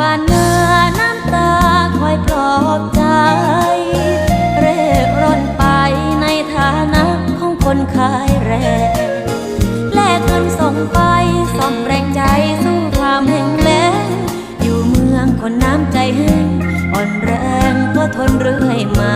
บ้านเนื้อน้ำตาคอยปลอบใจ เร่ร่อนไปในฐานะของคนขายแรงแลกเงินส่งไปส่งแรงใจสู้ความแห่งแล้งอยู่เมืองคนน้ำใจแห้งอ่อนแรงก็ทนเรื่อยมา